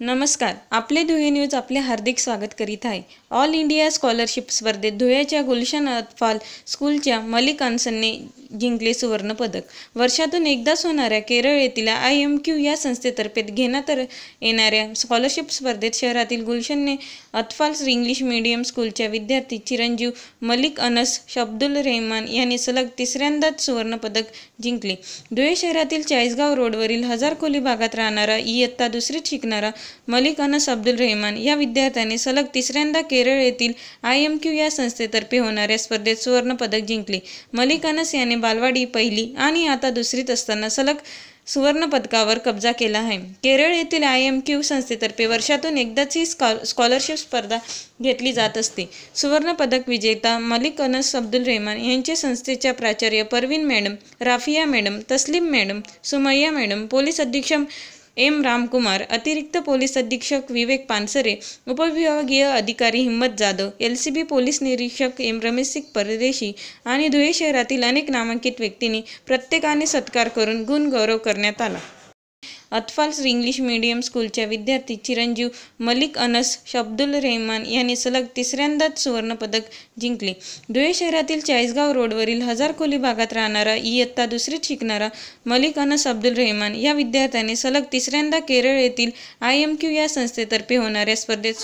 नमस्कार. आपले धुळे न्यूज आपले हार्दिक स्वागत करीत आहे. ऑल इंडिया स्कॉलरशिप स्पर्धेत धुळ्याच्या गुलशन अतफाल स्कूलच्या मलिक अन्सनने जिंकले सुवर्णपदक वर्षातून एकदाच होणाऱ्या केरळ येथील आय एम क्यू या संस्थेतर्फे घेण्यात येणाऱ्या स्कॉलरशिप स्पर्धेत शहरातील गुलशनने अतफाल्स इंग्लिश मीडियम स्कूलच्या विद्यार्थी चिरंजीव मलिक अनस शब्दुल रेहमान यांनी सलग तिसऱ्यांदाच सुवर्णपदक जिंकले. धुळे शहरातील चाळीसगाव रोडवरील हजार खोली भागात राहणारा इयत्ता दुसरीत शिकणारा मलिक अनस अब्दुल रेहमान या विद्यार्थ्याने सलग तिसऱ्यांदा केरळ येथील आय एम क्यू या संस्थेतर्फे होणाऱ्या स्पर्धेत सुवर्णपदक जिंकले. मलिक अनस याने बालवाडी पहिली आणि आता दुसरीत असताना सलग सुवर्णपदकावर कब्जा केला आहे. केरळ येथील आय एम क्यू संस्थेतर्फे वर्षातून एकदाच ही स्कॉलरशिप स्पर्धा घेतली जात असते. सुवर्णपदक विजेता मलिक अनस अब्दुल रेहमान यांचे संस्थेच्या प्राचार्य Parveen madam Rafiya madam Taslim madam Sumayya madam police अधीक्षक एम रामकुमार अतिरिक्त पोलीस अधीक्षक विवेक पानसरे उपविभागीय अधिकारी Himmat Jadhav L C B police निरीक्षक एम रमेश सिंग परदेशी आणि धुळे शहरातील अनेक नामांकित व्यक्तींनी प्रत्येकाने सत्कार करून गुणगौरव करण्यात आला. अतफाल्स इंग्लिश मीडियम स्कूलच्या विद्यार्थी चिरंजीव मलिक अनस शब्दुल रेहमान यांनी सलग तिसऱ्यांदाच सुवर्णपदक जिंकले. धुळे शहरातील चाळीसगाव रोडवरील हजार खोली भागात राहणारा इयत्ता दुसरीत शिकणारा मलिक अनस अब्दुल रेहमान या विद्यार्थ्याने सलग तिसऱ्यांदा केरळ येथील आय एम क्यू या संस्थेतर्फे होणाऱ्या स्पर्धेत